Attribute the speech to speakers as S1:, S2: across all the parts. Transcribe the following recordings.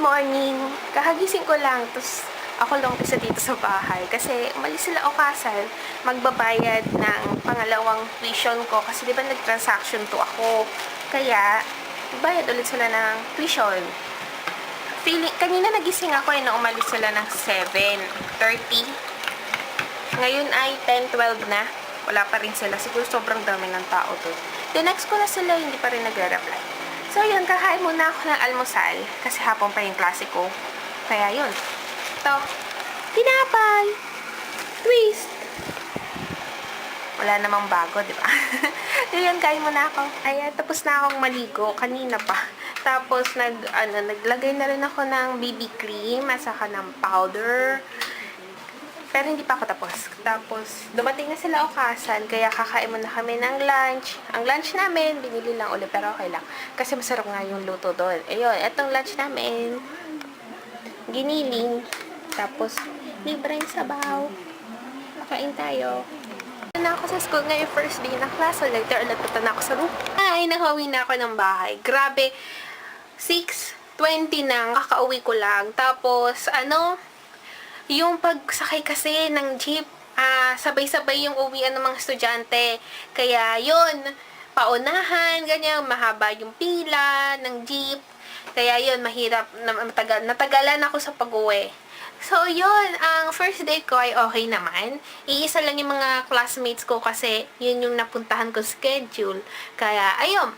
S1: morning! Kakagising ko lang, tapos ako lang isa dito sa bahay. Kasi umalis sila o kasal, magbabayad ng pangalawang tuition ko. Kasi di ba nag-transaction to ako. Kaya, bayad ulit sila ng tuition. Feeling, kanina nagising ako eh, nung umalis sila ng 7.30. Ngayon ay 10.12 na. Wala pa rin sila. Siguro sobrang dami ng tao doon. The next ko na sila, hindi pa rin nagre-reply. So yun, kakain muna ako ng almusal. Kasi hapon pa yung klase ko. Kaya yun. Ito. Tinapay. Twist. Wala namang bago, di ba? so yun, kain muna ako. Ayan, tapos na akong maligo. Kanina pa. Tapos, nag, ano, naglagay na rin ako ng BB cream at saka ng powder. Pero hindi pa ako tapos. Tapos, dumating na sila okasan, kaya kakain muna kami ng lunch. Ang lunch namin, binili lang ulit, pero okay lang. Kasi masarap nga yung luto doon. Ayun, etong lunch namin, giniling. Tapos, libre yung sabaw. Makain tayo. Na ako sa school ngayon, first day na class. So, later, ulit na ako sa room. Ay, nakawi na ako ng bahay. Grabe, 6.20 na, kakauwi ko lang. Tapos, ano, yung pagsakay kasi ng jeep, ah, sabay-sabay yung uwian ng mga estudyante. Kaya, yun, paunahan, ganyan, mahaba yung pila ng jeep. Kaya yun, mahirap, na, matagal, natagalan ako sa pag-uwi. So, yun, ang first day ko ay okay naman. Iisa lang yung mga classmates ko kasi yun yung napuntahan ko schedule. Kaya, ayun.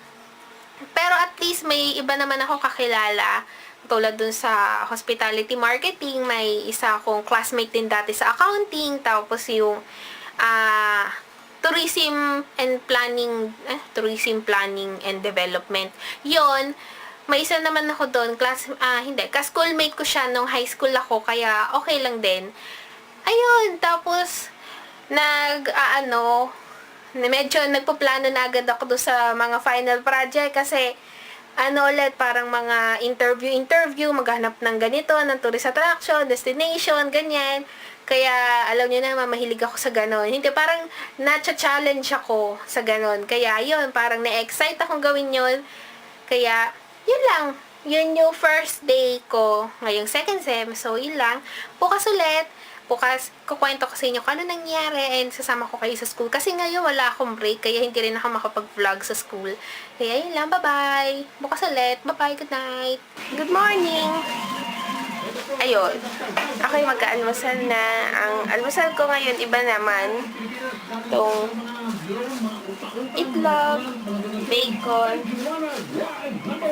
S1: Pero at least may iba naman ako kakilala. Tulad dun sa hospitality marketing, may isa akong classmate din dati sa accounting. Tapos yung ah tourism and planning, eh, tourism planning and development. Yon may isa naman ako doon, class, ah, hindi, ka-schoolmate ko siya nung high school ako, kaya okay lang din. Ayun, tapos, nag, ah, ano, medyo nagpaplano na agad ako doon sa mga final project kasi, ano ulit, parang mga interview-interview, maghanap ng ganito, ng tourist attraction, destination, ganyan. Kaya, alam niyo na, mahilig ako sa ganon. Hindi, parang na-challenge ako sa ganon. Kaya, yun, parang na-excite akong gawin yun. Kaya, yun lang. Yun yung first day ko ngayong second sem. So, yun lang. Bukas ulit. Bukas, kukwento ko sa inyo kung ano nangyari and sasama ko kayo sa school. Kasi ngayon wala akong break, kaya hindi rin ako makapag-vlog sa school. Kaya yun lang. Bye-bye. Bukas ulit. Bye-bye. Good night. Good morning. Ayun. Ako yung mag-almusal na. Ang almusal ko ngayon, iba naman. Itong itlog, bacon,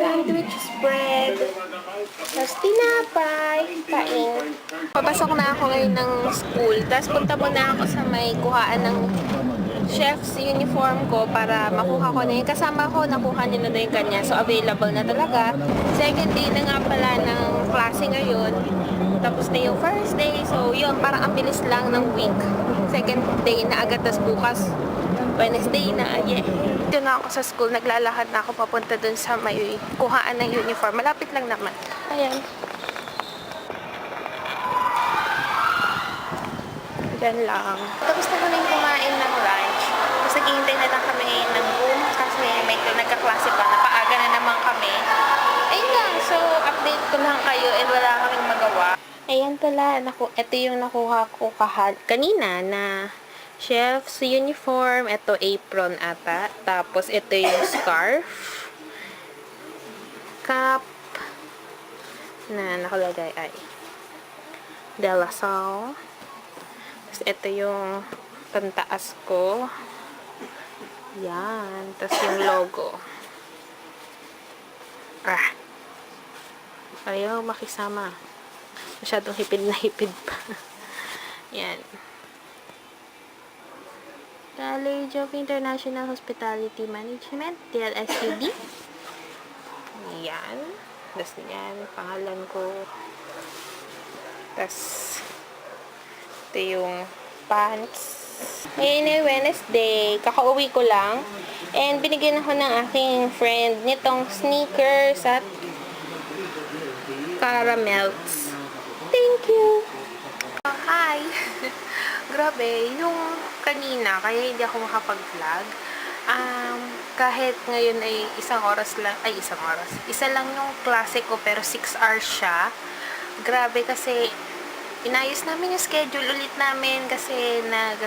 S1: sandwich spread, tapos tinapay, kain. Papasok na ako ngayon ng school, tapos punta muna ako sa may kuhaan ng chef's uniform ko para makuha ko na yung kasama ko, nakuha niya na yung kanya. So, available na talaga. Second day na nga pala ng klase ngayon. Tapos na yung first day. So, yun, parang ang bilis lang ng week. Second day na agad, tas bukas Wednesday na, yeah. Dito na ako sa school, naglalakad na ako papunta dun sa may kuhaan ng uniform. Malapit lang naman. Ayan. Yan lang. Tapos na kami kumain ng lunch. Tapos naghihintay na lang kami ngayon ng room kasi may nagkaklase pa. Napaaga na naman kami. Ayun lang. So, update ko lang kayo and wala kaming magawa. Ayan pala. Naku, ito yung nakuha ko kahal kanina na chef's uniform. Ito apron ata. Tapos ito yung scarf. Cap na nakalagay ay De La Salle. Tapos ito yung pantaas ko. Yan. Tapos yung logo. Ah. Ayaw makisama. Masyadong hipid na hipid pa. Yan. College of International Hospitality Management, DLSUD. Yan. Tapos yan, pangalan ko. Tapos, ito yung pants. Ngayon ay Wednesday. Kakauwi ko lang. And binigyan ako ng aking friend nitong sneakers at caramels. Thank you! Hi! Grabe, yung kanina, kaya hindi ako makapag-vlog. Um, kahit ngayon ay isang oras lang, ay isang oras, isa lang yung klase ko pero 6 hours siya. Grabe kasi inayos namin yung schedule ulit namin kasi nag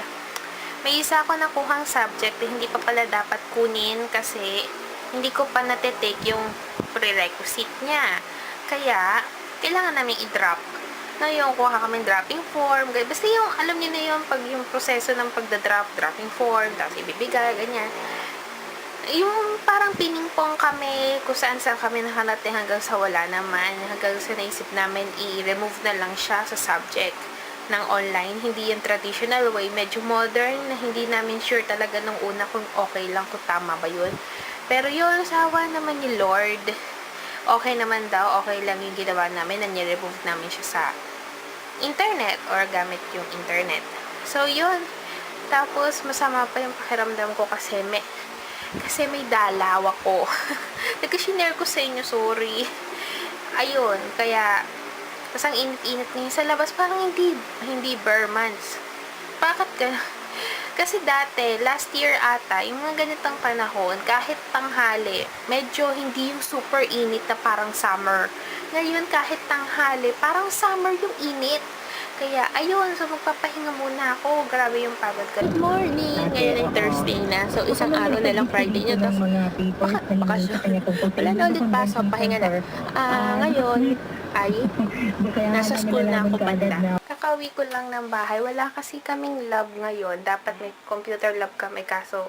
S1: may isa ako nakuhang subject na hindi pa pala dapat kunin kasi hindi ko pa natetake yung prerequisite niya. Kaya, kailangan namin i-drop. Ngayon, kuha kami dropping form. ganyan. Basta yung, alam niyo na yung pag yung proseso ng pagda-drop, dropping form, tapos ibibigay, ganyan. Yung parang piningpong kami kung saan saan kami nakalate hanggang sa wala naman. Hanggang sa naisip namin i-remove na lang siya sa subject ng online. Hindi yung traditional way. Medyo modern na hindi namin sure talaga nung una kung okay lang, kung tama ba yun. Pero yun, sawa naman ni Lord. Okay naman daw, okay lang yung ginawa namin na niremove namin siya sa internet or gamit yung internet. So, yun. Tapos, masama pa yung pakiramdam ko kasi may, kasi may dalaw ako. Nagka-share ko sa inyo, sorry. Ayun, kaya, tapos ang init-init ngayon sa labas, parang hindi, hindi bare months. Bakit ka? Kasi dati, last year ata, yung mga ganitong panahon, kahit tanghali, medyo hindi yung super init na parang summer. Ngayon, kahit tanghali, parang summer yung init. Kaya, ayun, so magpapahinga muna ako. Grabe yung pagod ko. Good morning! Ngayon ay Thursday na. So, isang araw na lang Friday nyo. Tapos, baka, baka, wala na ulit pasok, pahinga na. Ah, ngayon, ay, nasa school na ako banda. Kakauwi ko lang ng bahay. Wala kasi kaming lab ngayon. Dapat may computer lab kami kaso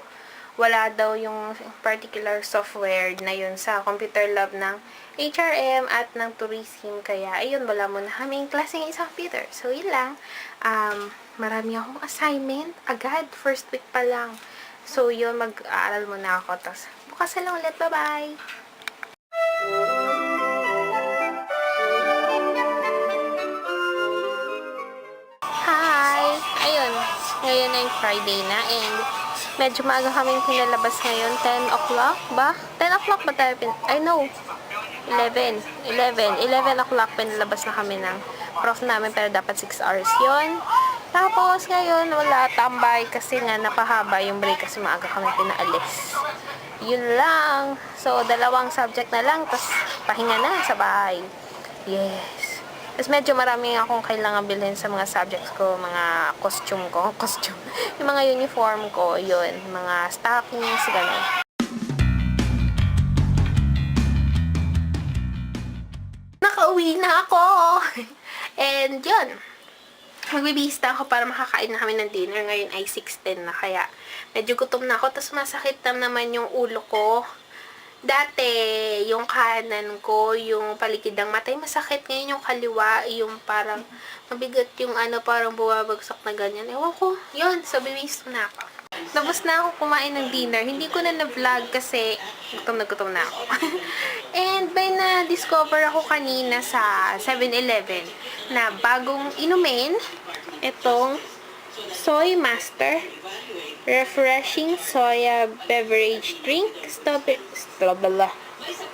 S1: wala daw yung particular software na yun sa computer lab ng HRM at ng tourism. Kaya, ayun, wala muna kaming klase ng isang computer. So, yun lang. Um, marami akong assignment. Agad, first week pa lang. So, yun, mag-aaral muna ako. Tapos, bukas na lang ulit. Bye-bye! Friday na and medyo maaga kaming pinalabas ngayon. 10 o'clock ba? 10 o'clock ba tayo pin... I know. 11. 11. 11 o'clock pinalabas na kami ng prof namin pero dapat 6 hours yon Tapos ngayon wala tambay kasi nga napahaba yung break kasi maaga kami pinaalis. Yun lang. So, dalawang subject na lang tapos pahinga na sa bahay. Yes. Tapos medyo marami akong kailangan bilhin sa mga subjects ko, mga costume ko, costume. Yung mga uniform ko, yun, mga stockings, gano'n. Nakauwi na ako! And yun, magbibista ako para makakain na kami ng dinner. Ngayon ay 6.10 na, kaya medyo gutom na ako. Tapos masakit na naman yung ulo ko. Dati, yung kanan ko, yung paligid ng matay, masakit. Ngayon yung kaliwa, yung parang mabigat yung ano, parang buwabagsak na ganyan. Ewan ko, yun, so bibis na ako. Tapos na ako kumain ng dinner. Hindi ko na na-vlog kasi gutom na gutom na ako. And by na-discover ako kanina sa 7-Eleven na bagong inumin itong Soy Master Refreshing Soya Beverage Drink Strawberry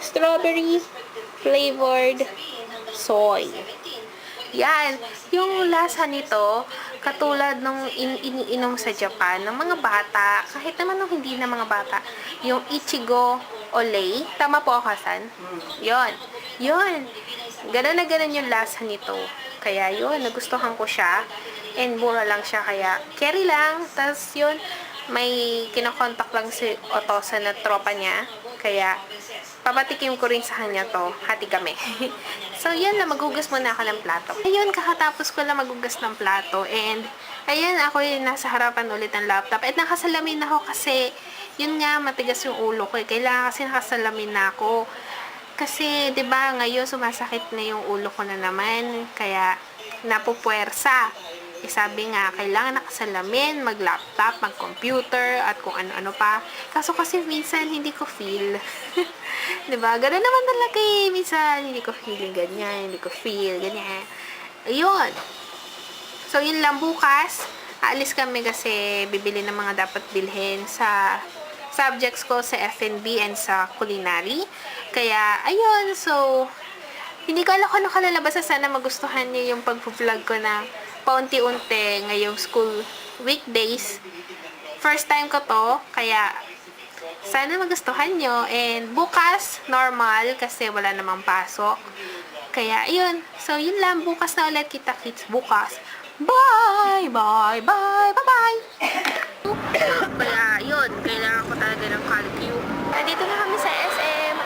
S1: Strawberry, Flavored Soy. Yan. Yung lasa nito, katulad nung in iniinom sa Japan ng mga bata, kahit naman nung hindi na mga bata, yung Ichigo Olay. Tama po ako, Hasan? Yon. Yon. Ganun na ganun yung lasa nito. Kaya yun, nagustuhan ko siya. And mura lang siya, kaya carry lang. Tapos yun, may kinokontak lang si Otosa na tropa niya. Kaya, papatikim ko rin sa kanya to. Hati kami. so, yun lang. Magugas muna ako ng plato. Ayun, kakatapos ko lang magugas ng plato. And, ayun, ako yung nasa harapan ulit ng laptop. At nakasalamin ako kasi, yun nga, matigas yung ulo ko. Eh. Kailangan kasi nakasalamin na ako. Kasi, ba ngayon sumasakit na yung ulo ko na naman. Kaya, napupuwersa. Eh, sabi nga, kailangan nakasalamin, mag-laptop, mag-computer, at kung ano-ano pa. Kaso kasi minsan, hindi ko feel. ba Ganun naman talaga eh. Minsan, hindi ko feel ganyan, hindi ko feel ganyan. Ayun. So, yun lang bukas. Aalis kami kasi bibili ng mga dapat bilhin sa subjects ko sa F&B and sa culinary. Kaya, ayun. So, hindi ko alam kung ano kalalabas sa sana magustuhan niyo yung pag-vlog ko na paunti-unti ngayong school weekdays. First time ko to, kaya Sana magustuhan nyo. And bukas, normal, kasi wala namang pasok. Kaya, yun. So, yun lang. Bukas na ulit kita kits. Bukas. Bye! Bye! Bye! Bye! Bye!